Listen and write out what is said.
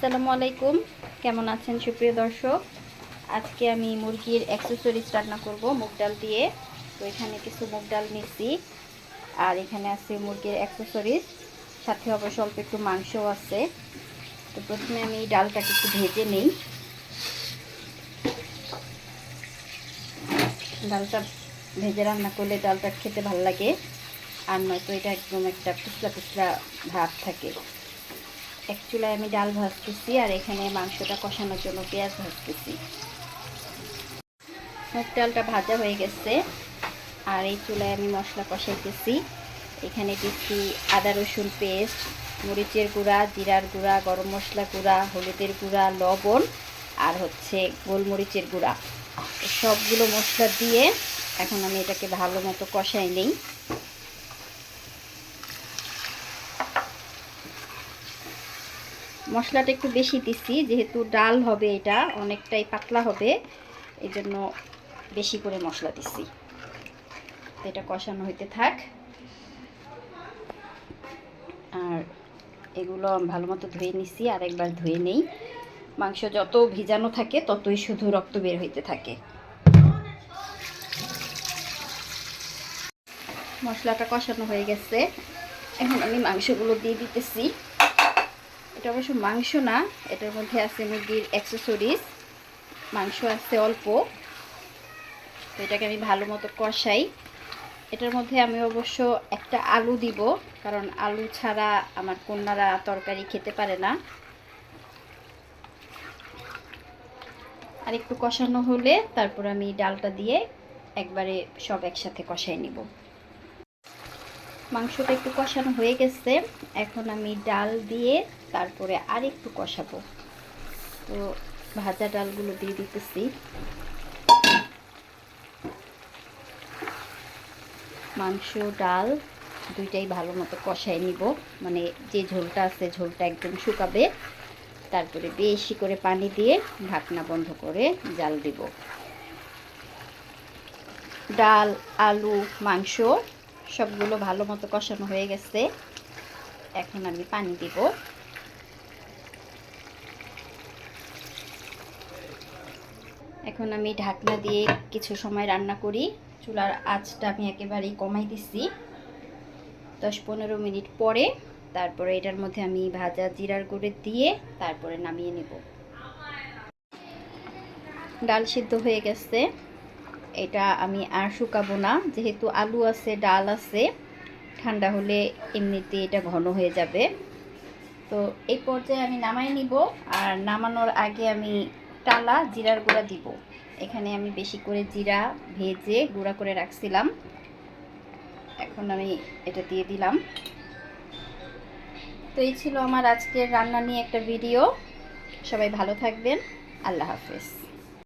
আসসালামু আলাইকুম। কেমন আছেন সুপ্রিয় দর্শক? আজকে আমি মুরগির অ্যাক্সেসরিজ রান্না করব, মুগ ডাল দিয়ে। তো এখানে কিছু মুগ ডাল নিচ্ছি আর এখানে আছে মুরগির অ্যাক্সেসরিজ সাথে অবশ্য অল্প একটু মাংসও আছে। তো প্রথমে আমি ডালটাকে একটু ভেজে নিই। ডালটা ভেজে রান্না করলে ডালটা খেতে ভালো লাগে, আর নয়তো এটা একদম একটা পিছলা পিছলা ভাব থাকে। এক চুলায় আমি ডাল ভাজতেছি আর এখানে মাংসটা কষানোর জন্য পেঁয়াজ ভাজতেছি। মুগ ডালটা ভাজা হয়ে গেছে। আর এই চুলায় আমি মশলা কষাইতেছি। এখানে দিচ্ছি আদা রসুন পেস্ট, মরিচের গুঁড়া, জিরার গুঁড়া, গরম মশলা গুঁড়া, হলুদের গুঁড়া, লবণ আর হচ্ছে গোলমরিচের গুঁড়া। সবগুলো মশলা দিয়ে এখন আমি এটাকে ভালো মতো কষাই নিই। মশলাটা একটু বেশি দিচ্ছি, যেহেতু ডাল হবে এটা, অনেকটাই পাতলা হবে এই জন্য বেশি করে মশলা দিচ্ছি। এটা কষানো হইতে থাক। আর এগুলো ভালো মতো ধুয়ে নিচ্ছি, আর একবার ধুয়ে নেই। মাংস যত ভিজানো থাকে, ততই শুধু রক্ত বের হইতে থাকে। মশলাটা কষানো হয়ে গেছে। এখন আমি মাংসগুলো দিয়ে দিতেছি। এটা অবশ্য মাংস না, এটার মধ্যে আছে মুরগির অ্যাক্সেসরিজ মাংস আছে অল্প। তো এটাকে আমি ভালো মতো কষাই। এটার মধ্যে আমি অবশ্য একটা আলু দিব, কারণ আলু ছাড়া আমার কন্যারা তরকারি খেতে পারে না। আর একটু কষানো হলে তারপর আমি ডালটা দিয়ে একবারে সব একসাথে কষাই নিব। মাংসটা একটু কষানো হয়ে গেছে। এখন আমি ডাল দিয়ে তারপরে আর একটু কষাবো। তো ভাজা ডালগুলো দিয়ে দিতেছি। মাংস, ডাল দুইটাই ভালো মতো কষাই নিব। মানে যে ঝোলটা আছে, ঝোলটা একদম শুকাবে। তারপরে বেশি করে পানি দিয়ে ঢাকনা বন্ধ করে জাল দিব। ডাল, আলু, মাংস সবগুলো ভালো মতো কষানো হয়ে গেছে। এখন আমি পানি দিব। এখন আমি ঢাকনা দিয়ে কিছু সময় রান্না করি। চুলার আঁচটা আমি একেবারেই কমাই দিচ্ছি দশ পনেরো মিনিট পরে তারপরে এটার মধ্যে আমি ভাজা জিরার গুঁড়ে দিয়ে তারপরে নামিয়ে নেব। ডাল সিদ্ধ হয়ে গেছে। এটা আমি আর শুকাবো না। যেহেতু আলু আছে, ডাল আছে, ঠান্ডা হলে এমনিতে এটা ঘন হয়ে যাবে। তো এই পর্যায়ে আমি নামাই নিব আর নামানোর আগে আমি টালা, জিরার গুঁড়া দিব। এখানে আমি বেশি করে জিরা ভেজে গুঁড়া করে রাখছিলাম। এখন আমি এটা দিয়ে দিলাম। তো এই ছিল আমার আজকের রান্না নিয়ে একটা ভিডিও। সবাই ভালো থাকবেন। আল্লাহ হাফেজ।